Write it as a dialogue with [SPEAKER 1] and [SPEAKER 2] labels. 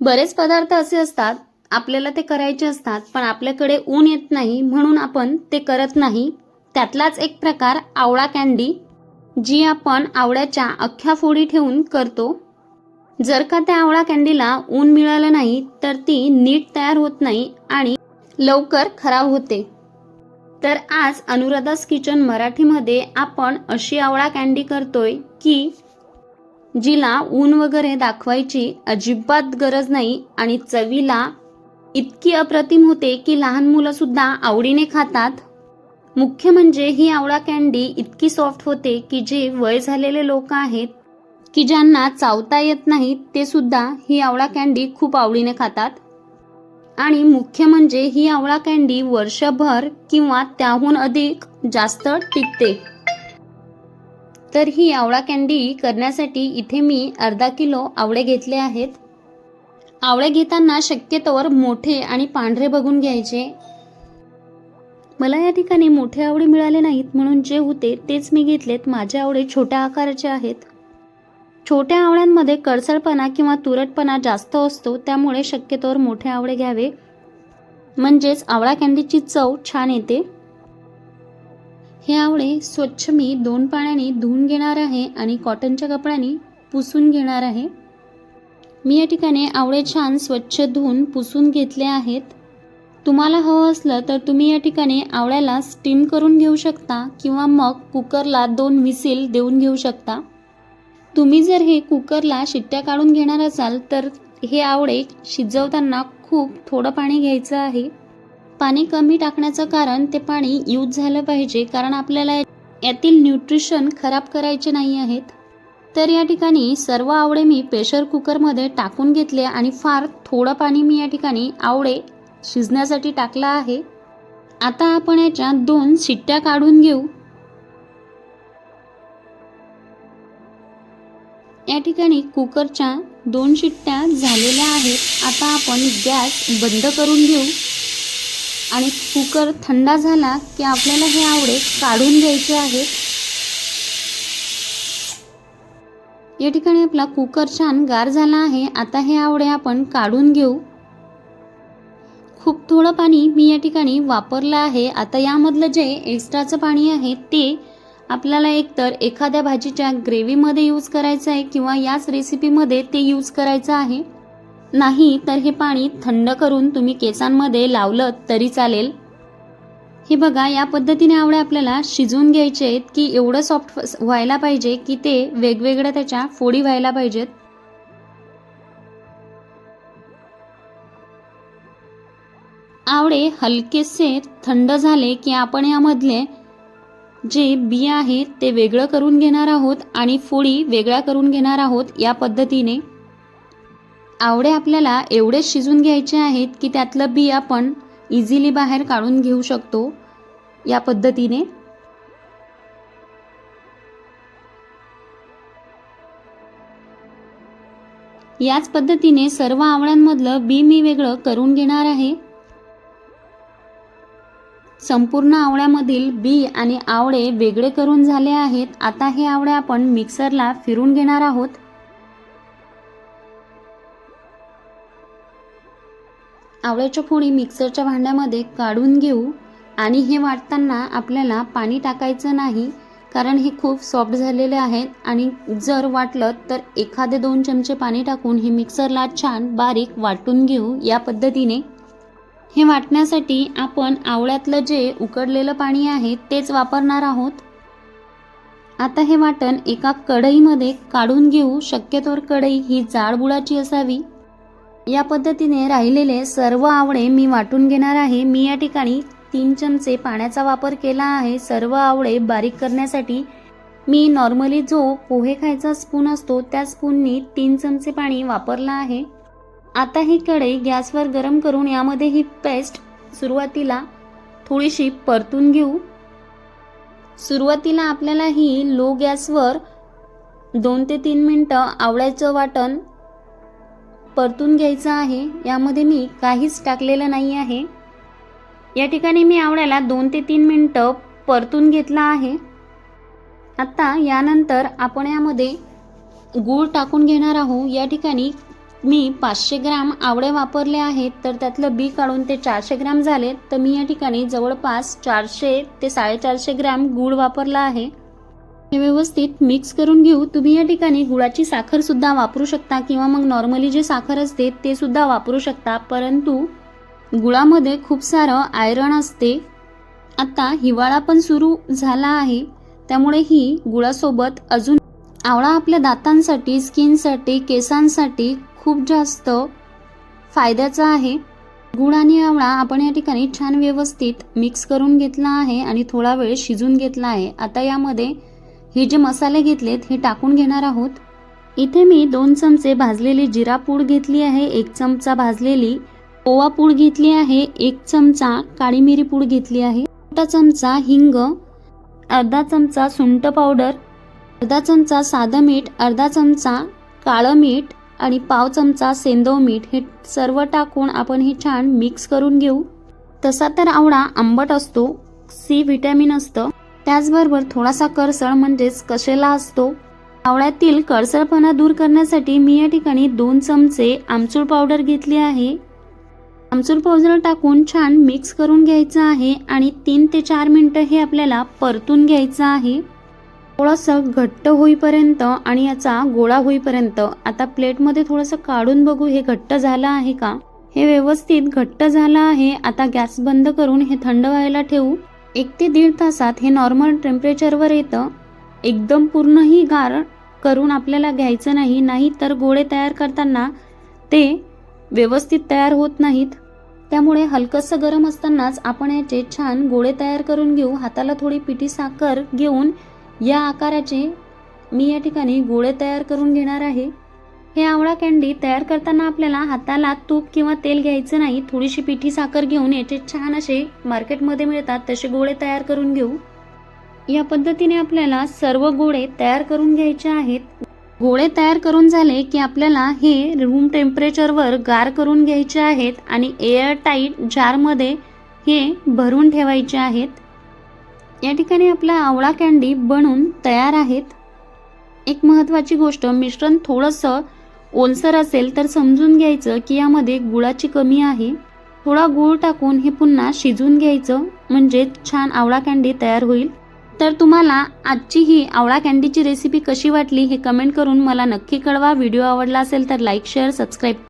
[SPEAKER 1] बरेच पदार्थ असे असतात आपल्याला ते करायचे असतात पण आपल्याकडे ऊन येत नाही म्हणून आपण ते करत नाही. त्यातलाच एक प्रकार आवळा कॅन्डी जी आपण आवळ्याच्या अख्ख्या फोडी ठेवून करतो. जर का त्या आवळा कॅन्डीला ऊन मिळालं नाही तर ती नीट तयार होत नाही आणि लवकर खराब होते. तर आज अनुराधास किचन मराठीमध्ये आपण अशी आवळा कॅन्डी करतोय की जिला ऊन वगैरे दाखवायची अजिबात गरज नाही आणि चवीला इतकी अप्रतिम होते की लहान मुलं सुद्धा आवडीने खातात. मुख्य म्हणजे ही आवळा कॅन्डी इतकी सॉफ्ट होते की जे वय झालेले लोक आहेत की ज्यांना चावता येत नाही ते सुद्धा ही आवळा कॅन्डी खूप आवडीने खातात. आणि मुख्य म्हणजे ही आवळा कॅन्डी वर्षभर किंवा त्याहून अधिक जास्त टिकते. तर ही आवळा कॅन्डी करण्यासाठी इथे मी अर्धा किलो आवळे घेतले आहेत. आवळे घेताना शक्यतोवर मोठे आणि पांढरे बघून घ्यायचे. मला या ठिकाणी मोठे आवळे मिळाले नाहीत म्हणून जे होते तेच मी घेतलेत. माझे आवळे छोट्या आकाराचे आहेत. छोट्या आवळ्यांमध्ये कडसळपणा किंवा तुरटपणा जास्त असतो त्यामुळे शक्यतोवर मोठे आवळे घ्यावे. म्हणजेच आवळा कॅन्डीची चव छान येते. हे आवळे स्वच्छ मी दोन पाण्याने धुवून घेणार आहे आणि कॉटनच्या कपड्याने पुसून घेणार आहे. मी या ठिकाणी आवळे छान स्वच्छ धुवून पुसून घेतले आहेत. तुम्हाला हवं असलं तर तुम्ही या ठिकाणी आवळ्याला स्टीम करून घेऊ शकता किंवा मग कुकरला दोन विसिल देऊन घेऊ शकता. तुम्ही जर हे कुकरला शिट्ट्या काढून घेणार असाल तर हे आवळे शिजवताना खूप थोडं पाणी घ्यायचं आहे. पाणी कमी टाकण्याचं कारण ते पाणी यूज झालं पाहिजे कारण आपल्याला यातील न्यूट्रिशन खराब करायचे नाही आहेत. तर या ठिकाणी सर्व आवळे मी प्रेशर कुकरमध्ये टाकून घेतले आणि फार थोडं पाणी मी या ठिकाणी आवळे शिजण्यासाठी टाकलं आहे. आता आपण याच्या दोन शिट्ट्या काढून घेऊ. या ठिकाणी कुकरच्या दोन शिट्ट्या झालेल्या आहेत. आता आपण गॅस बंद करून घेऊ. आणि कुकर थंडा झाला की आपल्याला हे आवडे काढून घ्यायचे आहेत या ठिकाणी आपला कुकर छान गार झाला आहे. आता हे आवडे आपण काढून घेऊ. खूप थोडं पाणी मी या ठिकाणी वापरलं आहे. आता यामधलं जे एक्स्ट्राचं पाणी आहे ते आपल्याला एकतर एखाद्या भाजीच्या ग्रेव्हीमध्ये यूज करायचं आहे किंवा याच रेसिपीमध्ये ते यूज करायचं आहे. नाही तर हे पाणी थंड करून तुम्ही केसांमध्ये लावलं तरी चालेल. हे बघा या पद्धतीने आवळे आपल्याला शिजवून घ्यायचे आहेत की एवढं सॉफ्ट व्हायला पाहिजे की ते वेगवेगळ्या त्याच्या फोडी व्हायला पाहिजेत. आवळे हलकेसे थंड झाले की आपण यामधले जे बिया आहेत ते वेगळं करून घेणार आहोत आणि फोडी वेगळ्या करून घेणार आहोत या पद्धतीने. आवळे आपल्याला एवढे शिजून घ्यायचे आहेत की त्यातलं बी आपण इझिली बाहेर काढून घेऊ शकतो या पद्धतीने. याच पद्धतीने सर्व आवळ्यांमधलं बी मी वेगळं करून घेणार आहे. संपूर्ण आवळ्यामधील बी आणि आवळे वेगळे करून झाले आहेत. आता हे आवळे आपण मिक्सरला फिरून घेणार आहोत. आवळ्याच्या फोडी मिक्सरच्या भांड्यामध्ये काढून घेऊ आणि हे वाटताना आपल्याला पाणी टाकायचं नाही कारण हे खूप सॉफ्ट झालेले आहेत आणि जर वाटलं तर एखादे दोन चमचे पाणी टाकून हे मिक्सरला छान बारीक वाटून घेऊ या पद्धतीने. हे वाटण्यासाठी आपण आवळ्यातलं जे उकडलेलं पाणी आहे तेच वापरणार आहोत. आता हे वाटण एका कढईमध्ये काढून घेऊ. शक्यतोवर कढई ही जाडबुडाची असावी. या पद्धतीने राहिलेले सर्व आवळे मी वाटून घेणार आहे. मी या ठिकाणी तीन चमचे पाण्याचा वापर केला आहे. सर्व आवळे बारीक करण्यासाठी मी नॉर्मली जो पोहे खायचा स्पून असतो त्या स्पूननी तीन चमचे पाणी वापरला आहे. आता ही कढई गॅसवर गरम करून यामध्ये ही पेस्ट सुरुवातीला थोडीशी परतून घेऊ. सुरुवातीला आपल्याला ही लो गॅसवर दोन ते तीन मिनटं आवळ्याचं वाटण परतून घ्यायचं आहे यामध्ये मी काहीच टाकलेलं नाही आहे. या ठिकाणी मी आवळ्याला दोन ते तीन मिनटं परतून घेतला आहे. आत्ता यानंतर आपण यामध्ये गूळ टाकून घेणार आहोत. या ठिकाणी मी पाचशे ग्रॅम आवळे वापरले आहेत. तर त्यातलं बी काढून ते चारशे ग्राम झाले तर मी या ठिकाणी जवळपास चारशे ते साडेचारशे ग्रॅम गूळ वापरला आहे. हे व्यवस्थित मिक्स करून घेऊ. तुम्ही या ठिकाणी गुळाची साखर सुद्धा वापरू शकता किंवा मग नॉर्मली जे साखर असते ते सुद्धा वापरू शकता. परंतु गुळामध्ये खूप सारं आयरन असते. आता हिवाळा पण सुरू झाला आहे. त्यामुळे ही गुळासोबत अजून आवळा आपल्या दातांसाठी स्किनसाठी केसांसाठी खूप जास्त फायद्याचा आहे. गुळ आणि आवळा आपण या ठिकाणी छान व्यवस्थित मिक्स करून घेतला आहे आणि थोडा वेळ शिजून घेतला आहे. आता यामध्ये हे जे मसाले घेतलेत हे टाकून घेणार आहोत. इथे मी दोन चमचे भाजलेली जिरा पूड घेतली आहे एक चमचा भाजलेली ओवा पूड घेतली आहे एक चमचा काळी मिरी पूड घेतली आहे छोटा चमचा हिंग अर्धा चमचा सुंठ पावडर अर्धा चमचा साधं मीठ अर्धा चमचा काळं मीठ आणि पाव चमचा सेंदव मीठ हे सर्व टाकून आपण हे छान मिक्स करून घेऊ. तसा तर आवळा आंबट असतो सी व्हिटॅमिन असतं. त्याचबरोबर थोडासा करसळ म्हणजेच कशेला असतो. आवळ्यातील करसळपणा दूर करण्यासाठी मी या ठिकाणी दोन चमचे आमचूर पावडर घेतली आहे. आमचूर पावडर टाकून छान मिक्स करून घ्यायचं आहे आणि तीन ते चार मिनटं हे आपल्याला परतून घ्यायचं आहे. थोडंसं घट्ट होईपर्यंत आणि याचा गोळा होईपर्यंत आता प्लेटमध्ये थोडंसं काढून बघू हे घट्ट झालं आहे का? हे व्यवस्थित घट्ट झालं आहे. आता गॅस बंद करून हे थंड व्हायला ठेवू. एक ते दीड तासात हे नॉर्मल टेम्परेचरवर येतं. एकदम पूर्णही गार करून आपल्याला घ्यायचं नाही नाही तर गोळे तयार करताना ते व्यवस्थित तयार होत नाहीत. त्यामुळे हलकंसं गरम असतानाच आपण याचे छान गोळे तयार करून घेऊ. हाताला थोडी पिठी साखर घेऊन या आकाराचे मी या ठिकाणी गोळे तयार करून घेणार आहे. हे आवळा कँडी तयार करताना आपल्याला हाताला तूप किंवा तेल घ्यायचं नाही थोडीशी पिठी साखर घेऊन याचे छान असे मार्केटमध्ये मिळतात तसे गोळे तयार करून घेऊ. या पद्धतीने आपल्याला सर्व गोळे तयार करून घ्यायचे आहेत. गोळे तयार करून झाले की आपल्याला हे रूम टेम्परेचरवर गार करून घ्यायचे आहेत आणि एअर टाईट जारमध्ये हे भरून ठेवायचे आहेत. या ठिकाणी आपला आवळा कँडी बनून तयार आहेत. एक महत्त्वाची गोष्ट मिश्रण थोडंसं ओलसर असेल तर समजून घ्यायचं की यामध्ये गुळाची कमी आहे. थोडा गूळ टाकून हे पुन्हा शिजून घ्यायचं म्हणजे छान आवळा कँडी तयार होईल. तर तुम्हाला आजची ही आवळा कँडीची रेसिपी कशी वाटली हे कमेंट करून मला नक्की कळवा. व्हिडिओ आवडला असेल तर लाईक शेअर सबस्क्राईब